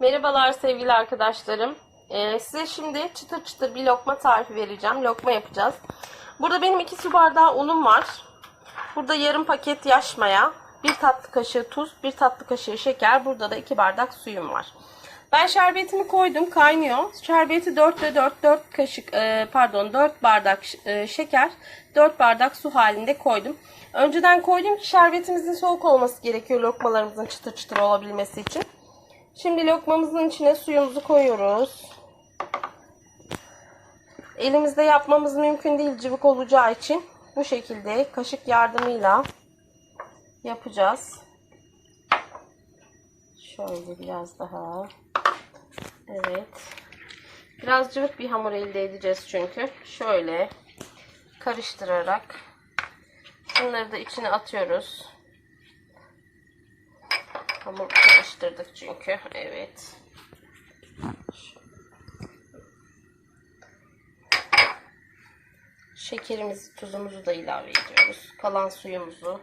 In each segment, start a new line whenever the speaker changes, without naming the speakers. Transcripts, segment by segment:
Merhabalar sevgili arkadaşlarım. Ee, size şimdi çıtır çıtır bir lokma tarifi vereceğim. Lokma yapacağız. Burada benim 2 su bardağı unum var. Burada yarım paket yaş maya, 1 tatlı kaşığı tuz, 1 tatlı kaşığı şeker. Burada da 2 bardak suyum var. Ben şerbetimi koydum, kaynıyor. Şerbeti 4 ve 4, 4 kaşık, e, pardon 4 bardak e, şeker, 4 bardak su halinde koydum. Önceden koydum ki şerbetimizin soğuk olması gerekiyor lokmalarımızın çıtır çıtır olabilmesi için. Şimdi lokmamızın içine suyumuzu koyuyoruz. Elimizde yapmamız mümkün değil cıvık olacağı için bu şekilde kaşık yardımıyla yapacağız. Şöyle biraz daha. Evet. Biraz cıvık bir hamur elde edeceğiz çünkü. Şöyle karıştırarak bunları da içine atıyoruz. Hamur karıştırdık çünkü. Evet. Şekerimizi, tuzumuzu da ilave ediyoruz. Kalan suyumuzu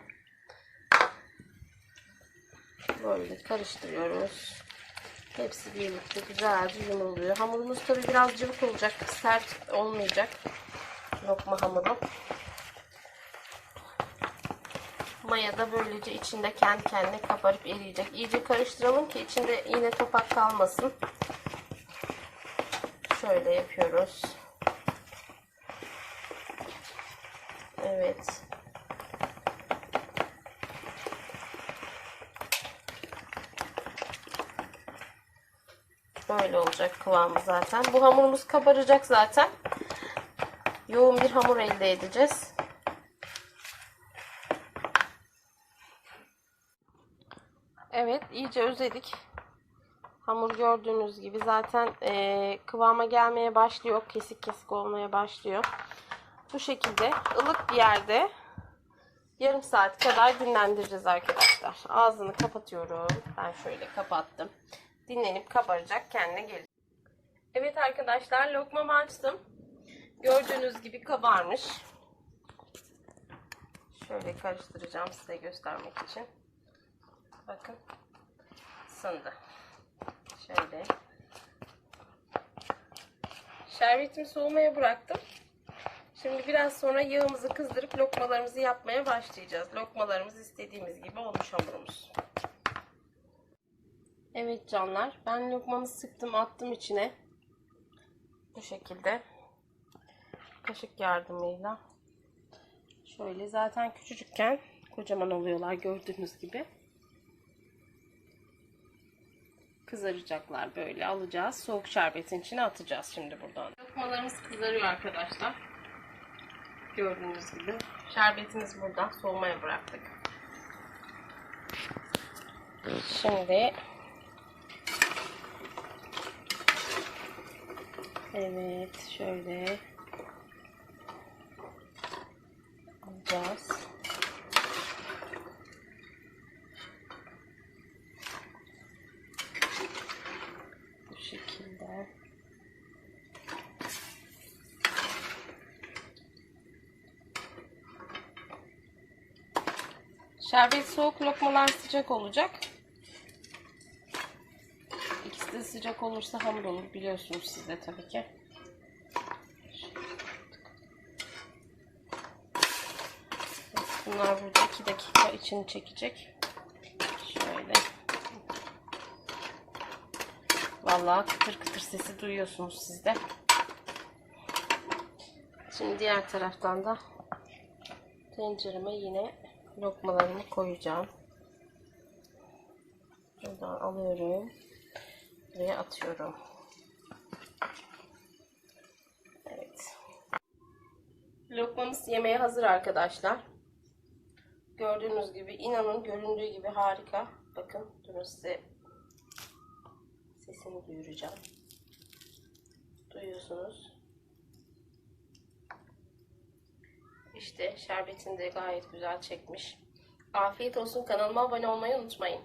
böyle karıştırıyoruz. Hepsi birlikte güzelce yumuluyor. Hamurumuz tabi biraz cıvık olacak. Sert olmayacak. Lokma hamuru. Maya da böylece içinde kendi kendine kabarıp eriyecek. İyice karıştıralım ki içinde yine topak kalmasın. Şöyle yapıyoruz. Evet. Böyle olacak kıvamı zaten. Bu hamurumuz kabaracak zaten. Yoğun bir hamur elde edeceğiz. Evet iyice özledik. Hamur gördüğünüz gibi zaten e, kıvama gelmeye başlıyor. Kesik kesik olmaya başlıyor. Bu şekilde ılık bir yerde yarım saat kadar dinlendireceğiz arkadaşlar. Ağzını kapatıyorum. Ben şöyle kapattım. Dinlenip kabaracak kendine gelecek. Evet arkadaşlar lokmamı açtım. Gördüğünüz gibi kabarmış. Şöyle karıştıracağım size göstermek için. Bakın. Isındı. Şöyle. Şerbetimi soğumaya bıraktım. Şimdi biraz sonra yağımızı kızdırıp lokmalarımızı yapmaya başlayacağız. Lokmalarımız istediğimiz gibi olmuş hamurumuz. Evet canlar. Ben lokmamı sıktım attım içine. Bu şekilde. Kaşık yardımıyla. Şöyle zaten küçücükken kocaman oluyorlar gördüğünüz gibi. Kızaracaklar böyle alacağız. Soğuk şerbetin içine atacağız şimdi buradan. Lokmalarımız kızarıyor arkadaşlar. Gördüğünüz gibi. Şerbetimiz burada. Soğumaya bıraktık. Şimdi Evet şöyle alacağız. Bu şekilde. Şerbet soğuk lokmalar sıcak olacak. İkisi de sıcak olursa hamur olur biliyorsunuz siz de tabii ki. Bunlar burada 2 dakika içini çekecek. Şöyle. Vallahi kıtır kıtır sesi duyuyorsunuz siz de. Şimdi diğer taraftan da tencereme yine lokmalarımı koyacağım. Buradan alıyorum. Buraya atıyorum. Evet. Lokmamız yemeğe hazır arkadaşlar. Gördüğünüz gibi inanın göründüğü gibi harika. Bakın durun size sesini duyuracağım. Duyuyorsunuz. İşte şerbetini de gayet güzel çekmiş. Afiyet olsun kanalıma abone olmayı unutmayın.